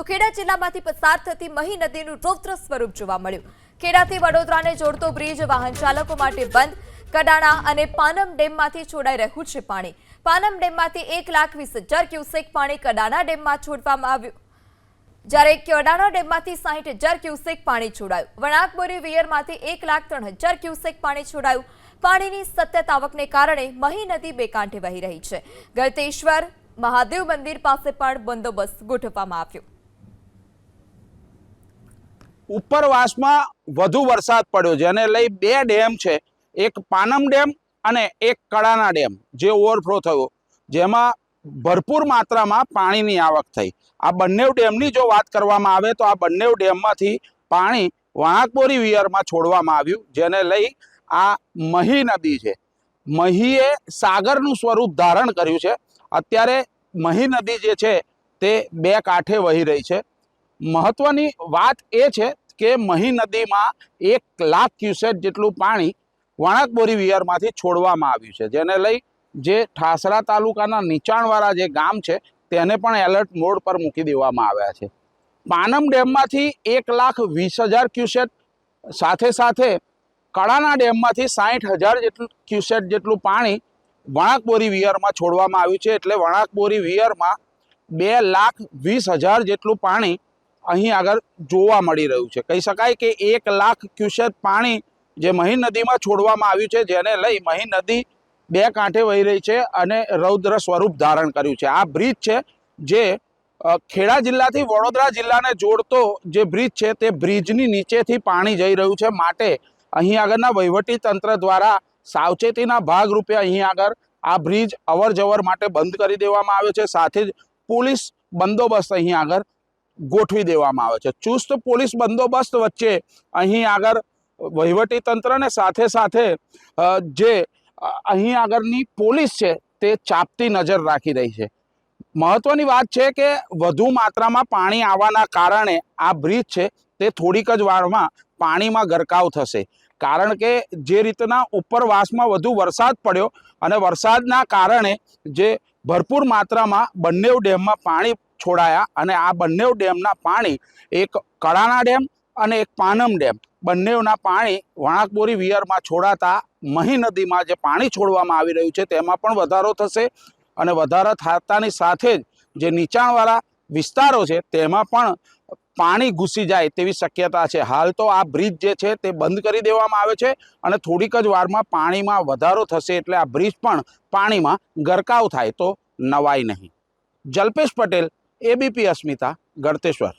તો ખેડા જિલ્લામાંથી પસાર થતી મહી નદીનું રૌદ્ર સ્વરૂપ જોવા મળ્યું. ખેડાથી વડોદરાને જોડતો બ્રિજ વાહન ચાલકો માટે બંધ. કડાણા અને પાનમ ડેમમાંથી છોડાઈ રહ્યું છે પાણી. પાનમ ડેમમાંથી એક લાખ વીસ હજાર ક્યુસેક પાણી કડાણા ડેમમાં છોડવામાં આવ્યું. જ્યારે કડાણા ડેમમાંથી સાહીઠ હજાર ક્યુસેક પાણી છોડાયું. વણાકબોરી વિયરમાંથી એક લાખ ત્રણ હજાર ક્યુસેક પાણી છોડાયું. પાણીની સતત આવકને કારણે મહી નદી બે કાંઠે વહી રહી છે. ગળતેશ્વર મહાદેવ મંદિર પાસે પણ બંદોબસ્ત ગોઠવવામાં આવ્યો. ઉપરવાસમાં વધુ વરસાદ પડ્યો જેને લઈ બે ડેમ છે. એક પાનમ ડેમ અને એક કડાના ડેમ જે ઓવરફ્લો થયો, જેમાં ભરપૂર માત્રામાં પાણીની આવક થઈ. આ બંને ડેમની જો વાત કરવામાં આવે તો આ બંને ડેમમાંથી પાણી વણાકબોરી વિયરમાં છોડવામાં આવ્યું, જેને લઈ આ મહી નદી છે. મહીએ સાગરનું સ્વરૂપ ધારણ કર્યું છે. અત્યારે મહી નદી જે છે તે બે કાંઠે વહી રહી છે. મહત્વની વાત એ છે કે મહી નદીમાં એક લાખ ક્યુસેક જેટલું પાણી વણાકબોરી વિયરમાંથી છોડવામાં આવ્યું છે. જેને લઈ જે ઠાસરા તાલુકાના નીચાણવાળા જે ગામ છે, તેને પણ એલર્ટ મોડ પર મૂકી દેવામાં આવ્યા છે. પાનમ ડેમમાંથી એક લાખ વીસ હજાર ક્યુસેક સાથે સાથે કળાના ડેમમાંથી સાઠ હજાર જેટલું ક્યુસેક જેટલું પાણી વણાકબોરી વિયરમાં છોડવામાં આવ્યું છે. એટલે વણાકબોરી વિયરમાં બે લાખ વીસ હજાર જેટલું પાણી અહીં આગળ જોવા મળી રહ્યું છે. કહી શકાય કે એક લાખ ક્યુસેક પાણી જે મહી નદીમાં છોડવામાં આવ્યું છે, જેને લઈ મહી નદી બે કાંઠે વહી રહી છે અને રૌદ્ર સ્વરૂપ ધારણ કર્યું છે. આ બ્રિજ છે જે ખેડા જિલ્લાથી વડોદરા જિલ્લાને જોડતો જે બ્રિજ છે તે બ્રિજની નીચેથી પાણી જઈ રહ્યું છે માટે અહીં આગળના વહીવટી તંત્ર દ્વારા સાવચેતીના ભાગરૂપે અહીં આગળ આ બ્રિજ અવર માટે બંધ કરી દેવામાં આવ્યો છે. સાથે જ પોલીસ બંદોબસ્ત અહીં આગળ ગોઠવી દેવામાં આવે છે. ચુસ્ત પોલીસ બંદોબસ્ત વચ્ચે અહીં આગળ વહીવટી તંત્રને સાથે સાથે જે અહીં આગળની પોલીસ છે તે ચાપતી નજર રાખી રહી છે. મહત્વની વાત છે કે વધુ માત્રામાં પાણી આવવાના કારણે આ બ્રિજ છે તે થોડીક જ વારમાં પાણીમાં ગરકાવ થશે. કારણ કે જે રીતના ઉપરવાસમાં વધુ વરસાદ પડ્યો અને વરસાદના કારણે જે ભરપૂર માત્રામાં બંને ડેમમાં પાણી છોડાયા અને આ બંને ડેમના પાણી એક કડાના ડેમ અને એક પાનમ ડેમ બંનેના પાણી વણાકબોરી વિયરમાં છોડાતા મહી નદીમાં જે પાણી છોડવામાં આવી રહ્યું છે તેમાં પણ વધારો થશે અને વધારો થતાની સાથે જ જે નીચાણવાળા વિસ્તારો છે તેમાં પણ પાણી ઘૂસી જાય તેવી શક્યતા છે. હાલ તો આ બ્રિજ જે છે તે બંધ કરી દેવામાં આવે છે અને થોડીક જ વારમાં પાણીમાં વધારો થશે એટલે આ બ્રિજ પણ પાણીમાં ગરકાવ થાય તો નવાય નહીં. જલ્પેશ પટેલ એબીપી અસ્મિતા, ગળતેશ્વર.